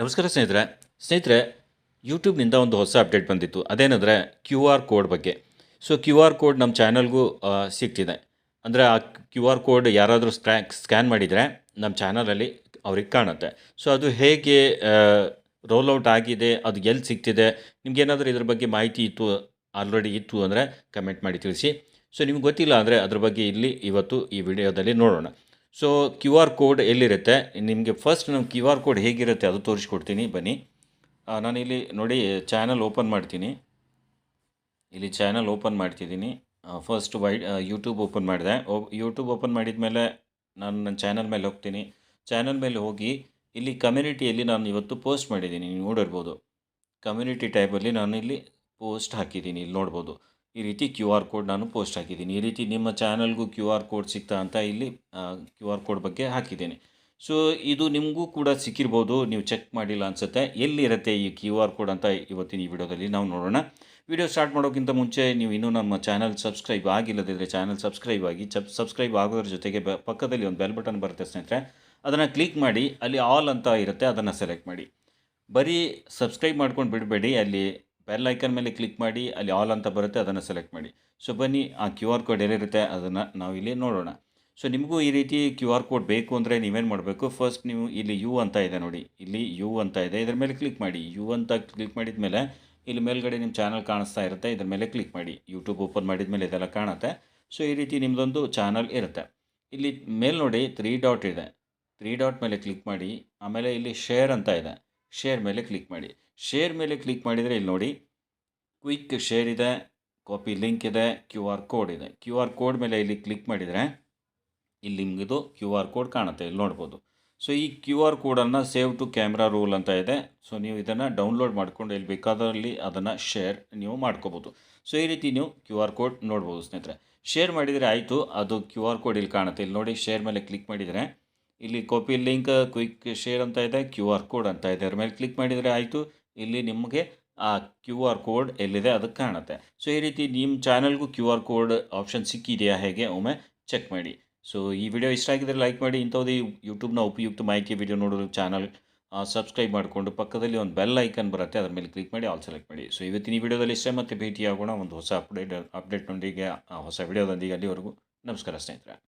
ನಮಸ್ಕಾರ ಸ್ನೇಹಿತರೆ. ಸ್ನೇಹಿತರೆ ಯೂಟ್ಯೂಬ್ನಿಂದ ಒಂದು ಹೊಸ ಅಪ್ಡೇಟ್ ಬಂದಿತ್ತು. ಅದೇನೆಂದರೆ ಕ್ಯೂ ಆರ್ ಕೋಡ್ ಬಗ್ಗೆ. ಸೊ ಕ್ಯೂ ಆರ್ ಕೋಡ್ ನಮ್ಮ ಚಾನಲ್ಗೂ ಸಿಗ್ತಿದೆ. ಅಂದರೆ ಆ ಕ್ಯೂ ಆರ್ ಕೋಡ್ ಯಾರಾದರೂ ಸ್ಕ್ರಾ ಸ್ಕ್ಯಾನ್ ಮಾಡಿದರೆ ನಮ್ಮ ಚಾನಲಲ್ಲಿ ಅವ್ರಿಗೆ ಕಾಣುತ್ತೆ. ಸೊ ಅದು ಹೇಗೆ ರೋಲ್ ಔಟ್ ಆಗಿದೆ, ಅದು ಎಲ್ಲಿ ಸಿಗ್ತಿದೆ, ನಿಮ್ಗೇನಾದರೂ ಇದ್ರ ಬಗ್ಗೆ ಮಾಹಿತಿ ಇತ್ತು ಆಲ್ರೆಡಿ ಇತ್ತು ಅಂದರೆ ಕಮೆಂಟ್ ಮಾಡಿ ತಿಳಿಸಿ. ಸೊ ನಿಮ್ಗೆ ಗೊತ್ತಿಲ್ಲ ಅಂದರೆ ಅದ್ರ ಬಗ್ಗೆ ಇಲ್ಲಿ ಇವತ್ತು ಈ ವಿಡಿಯೋದಲ್ಲಿ ನೋಡೋಣ. ಸೊ ಕ್ಯೂ ಆರ್ ಕೋಡ್ ಎಲ್ಲಿರುತ್ತೆ? ನಿಮಗೆ ಫಸ್ಟ್ ನಾವು ಕ್ಯೂ ಆರ್ ಕೋಡ್ ಹೇಗಿರುತ್ತೆ ಅದು ತೋರಿಸ್ಕೊಡ್ತೀನಿ, ಬನ್ನಿ. ನಾನಿಲ್ಲಿ ನೋಡಿ ಚಾನಲ್ ಓಪನ್ ಮಾಡ್ತೀನಿ. ಇಲ್ಲಿ ಚಾನಲ್ ಓಪನ್ ಮಾಡ್ತಿದ್ದೀನಿ. ಫಸ್ಟ್ ವೈ ಯೂಟ್ಯೂಬ್ ಓಪನ್ ಮಾಡಿದೆ. ಯೂಟ್ಯೂಬ್ ಓಪನ್ ಮಾಡಿದ ಮೇಲೆ ನಾನು ನನ್ನ ಚಾನಲ್ ಮೇಲೆ ಹೋಗ್ತೀನಿ. ಚಾನಲ್ ಮೇಲೆ ಹೋಗಿ, ಇಲ್ಲಿ ಕಮ್ಯುನಿಟಿಯಲ್ಲಿ ನಾನು ಇವತ್ತು ಪೋಸ್ಟ್ ಮಾಡಿದ್ದೀನಿ. ನೀವು ನೋಡಿರ್ಬೋದು. ಕಮ್ಯುನಿಟಿ ಟೈಪಲ್ಲಿ ನಾನು ಇಲ್ಲಿ ಪೋಸ್ಟ್ ಹಾಕಿದ್ದೀನಿ. ಇಲ್ಲಿ ನೋಡ್ಬೋದು. ಈ ರೀತಿ ಕ್ಯೂ ಆರ್ ಕೋಡ್ ನಾನು ಪೋಸ್ಟ್ ಹಾಕಿದ್ದೀನಿ. ಈ ರೀತಿ ನಿಮ್ಮ ಚಾನಲ್ಗೂ ಕ್ಯೂ ಆರ್ ಕೋಡ್ ಸಿಗ್ತಾ ಅಂತ ಇಲ್ಲಿ ಕ್ಯೂ ಆರ್ ಕೋಡ್ ಬಗ್ಗೆ ಹಾಕಿದ್ದೀನಿ. ಸೊ, ಇದು ನಿಮಗೂ ಕೂಡ ಸಿಕ್ಕಿರ್ಬೋದು. ನೀವು ಚೆಕ್ ಮಾಡಿಲ್ಲ ಅನಿಸುತ್ತೆ. ಎಲ್ಲಿರುತ್ತೆ ಈ ಕ್ಯೂ ಆರ್ ಕೋಡ್ ಅಂತ ಇವತ್ತಿನ ಈ ವಿಡಿಯೋದಲ್ಲಿ ನಾವು ನೋಡೋಣ. ವಿಡಿಯೋ ಸ್ಟಾರ್ಟ್ ಮಾಡೋಕ್ಕಿಂತ ಮುಂಚೆ ನೀವು ಇನ್ನೂ ನಮ್ಮ ಚಾನಲ್ ಸಬ್ಸ್ಕ್ರೈಬ್ ಆಗಿಲ್ಲದಿದ್ದರೆ ಚಾನಲ್ ಸಬ್ಸ್ಕ್ರೈಬ್ ಆಗಿ, ಚಬ್, ಸಬ್ಸ್ಕ್ರೈಬ್ ಆಗೋದ್ರ ಜೊತೆಗೆ ಪಕ್ಕದಲ್ಲಿ ಒಂದು ಬೆಲ್ ಬಟನ್ ಬರುತ್ತೆ ಸ್ನೇಹಿತರೆ. ಅದನ್ನು ಕ್ಲಿಕ್ ಮಾಡಿ, ಅಲ್ಲಿ ಆಲ್ ಅಂತ ಇರುತ್ತೆ, ಅದನ್ನು ಸೆಲೆಕ್ಟ್ ಮಾಡಿ. ಬರೀ ಸಬ್ಸ್ಕ್ರೈಬ್ ಮಾಡ್ಕೊಂಡು ಬಿಡಬೇಡಿ. ಅಲ್ಲಿ ಬೆಲ್ ಐಕನ್ ಮೇಲೆ ಕ್ಲಿಕ್ ಮಾಡಿ, ಅಲ್ಲಿ ಆಲ್ ಅಂತ ಬರುತ್ತೆ, ಅದನ್ನು ಸೆಲೆಕ್ಟ್ ಮಾಡಿ. ಸೊ ಬನ್ನಿ, ಆ ಕ್ಯೂ ಆರ್ ಕೋಡ್ ಎಲ್ಲಿರುತ್ತೆ, ಅದನ್ನು ನಾವು ಇಲ್ಲಿ ನೋಡೋಣ. ಸೊ ನಿಮಗೂ ಈ ರೀತಿ ಕ್ಯೂ ಆರ್ ಕೋಡ್ ಬೇಕು ಅಂದರೆ ನೀವೇನು ಮಾಡಬೇಕು? ಫಸ್ಟ್ ನೀವು ಇಲ್ಲಿ ಯು ಅಂತ ಇದೆ ನೋಡಿ. ಇಲ್ಲಿ ಯು ಅಂತ ಇದೆ. ಇದ್ರ ಮೇಲೆ ಕ್ಲಿಕ್ ಮಾಡಿ. ಯು ಅಂತ ಕ್ಲಿಕ್ ಮಾಡಿದ ಮೇಲೆ ಇಲ್ಲಿ ಮೇಲ್ಗಡೆ ನಿಮ್ಮ ಚಾನಲ್ ಕಾಣಿಸ್ತಾ ಇರುತ್ತೆ. ಇದ್ರ ಮೇಲೆ ಕ್ಲಿಕ್ ಮಾಡಿ. ಯೂಟ್ಯೂಬ್ ಓಪನ್ ಮಾಡಿದ ಮೇಲೆ ಇದೆಲ್ಲ ಕಾಣುತ್ತೆ. ಸೊ ಈ ರೀತಿ ನಿಮ್ಮದೊಂದು ಚಾನಲ್ ಇರುತ್ತೆ. ಇಲ್ಲಿ ಮೇಲ್ ನೋಡಿ ತ್ರೀ ಡಾಟ್ ಇದೆ. ತ್ರೀ ಡಾಟ್ ಮೇಲೆ ಕ್ಲಿಕ್ ಮಾಡಿ. ಆಮೇಲೆ ಇಲ್ಲಿ ಶೇರ್ ಅಂತ ಇದೆ. ಶೇರ್ ಮೇಲೆ ಕ್ಲಿಕ್ ಮಾಡಿ. ಶೇರ್ ಮೇಲೆ ಕ್ಲಿಕ್ ಮಾಡಿದರೆ ಇಲ್ಲಿ ನೋಡಿ ಕ್ವಿಕ್ ಶೇರ್ ಇದೆ ಕಾಪಿ ಲಿಂಕ್ ಇದೆ ಕ್ಯೂ ಆರ್ ಕೋಡ್ ಇದೆ. ಕ್ಯೂ ಆರ್ ಕೋಡ್ ಮೇಲೆ ಇಲ್ಲಿ ಕ್ಲಿಕ್ ಮಾಡಿದರೆ ಇಲ್ಲಿ ನಿಮಗಿದು ಕ್ಯೂ ಆರ್ ಕೋಡ್ ಕಾಣುತ್ತೆ, ಇಲ್ಲಿ ನೋಡ್ಬೋದು. ಸೊ ಈ ಕ್ಯೂ ಆರ್ ಕೋಡನ್ನು ಸೇವ್ ಟು ಕ್ಯಾಮ್ರಾ ರೂಲ್ ಅಂತ ಇದೆ. ಸೊ ನೀವು ಇದನ್ನು ಡೌನ್ಲೋಡ್ ಮಾಡ್ಕೊಂಡು ಇಲ್ಲಿ ಬೇಕಾದಲ್ಲಿ ಅದನ್ನು ಶೇರ್ ನೀವು ಮಾಡ್ಕೋಬೋದು. ಸೊ ಈ ರೀತಿ ನೀವು ಕ್ಯೂ ಆರ್ ಕೋಡ್ ನೋಡ್ಬೋದು ಸ್ನೇಹಿತರೆ. ಶೇರ್ ಮಾಡಿದರೆ ಆಯಿತು, ಅದು ಕ್ಯೂ ಆರ್ ಕೋಡ್ ಇಲ್ಲಿ ಕಾಣುತ್ತೆ. ಇಲ್ಲಿ ನೋಡಿ ಶೇರ್ ಮೇಲೆ ಕ್ಲಿಕ್ ಮಾಡಿದರೆ ಇಲ್ಲಿ ಕಾಪಿ ಲಿಂಕ್ ಕ್ವಿಕ್ ಶೇರ್ ಅಂತ ಇದೆ ಕ್ಯೂ ಆರ್ ಕೋಡ್ ಅಂತ ಇದೆ. ಅದ್ರ ಮೇಲೆ ಕ್ಲಿಕ್ ಮಾಡಿದರೆ ಆಯಿತು. ಇಲ್ಲಿ ನಿಮಗೆ ಆ ಕ್ಯೂ ಆರ್ ಕೋಡ್ ಎಲ್ಲಿದೆ ಅದಕ್ಕೆ ಕಾಣುತ್ತೆ. ಸೊ ಈ ರೀತಿ ನಿಮ್ಮ ಚಾನಲ್ಗೂ ಕ್ಯೂ ಆರ್ ಕೋಡ್ ಆಪ್ಷನ್ ಸಿಕ್ಕಿದೆಯಾ ಹೇಗೆ ಒಮ್ಮೆ ಚೆಕ್ ಮಾಡಿ. ಸೊ ಈ ವಿಡಿಯೋ ಇಷ್ಟ ಆಗಿದ್ರೆ ಲೈಕ್ ಮಾಡಿ. ಇಂಥದ್ದು ಯೂಟ್ಯೂಬ್ನ ಉಪಯುಕ್ತ ಮಾಹಿತಿ ವಿಡಿಯೋ ನೋಡೋದು ಚಾನಲ್ ಸಬ್ಸ್ಕ್ರೈಬ್ ಮಾಡಿಕೊಂಡು ಪಕ್ಕದಲ್ಲಿ ಒಂದು ಬೆಲ್ ಐಕನ್ ಬರುತ್ತೆ. ಅದ್ರ ಮೇಲೆ ಕ್ಲಿಕ್ ಮಾಡಿ ಆಲ್ ಸೆಲೆಕ್ಟ್ ಮಾಡಿ. ಸೊ ಇವತ್ತಿನ ಈ ವಿಡಿಯೋದಲ್ಲಿ ಇಷ್ಟೇ. ಮತ್ತೆ ಭೇಟಿಯಾಗೋಣ. ಒಂದು ಹೊಸ ಅಪ್ಡೇಟ್ ಅಪ್ಡೇಟ್ನೊಂದಿಗೆ ಹೊಸ ವಿಡಿಯೋದೊಂದಿಗೆ ಅಲ್ಲಿವರೆಗೂ. ನಮಸ್ಕಾರ ಸ್ನೇಹಿತರೆ.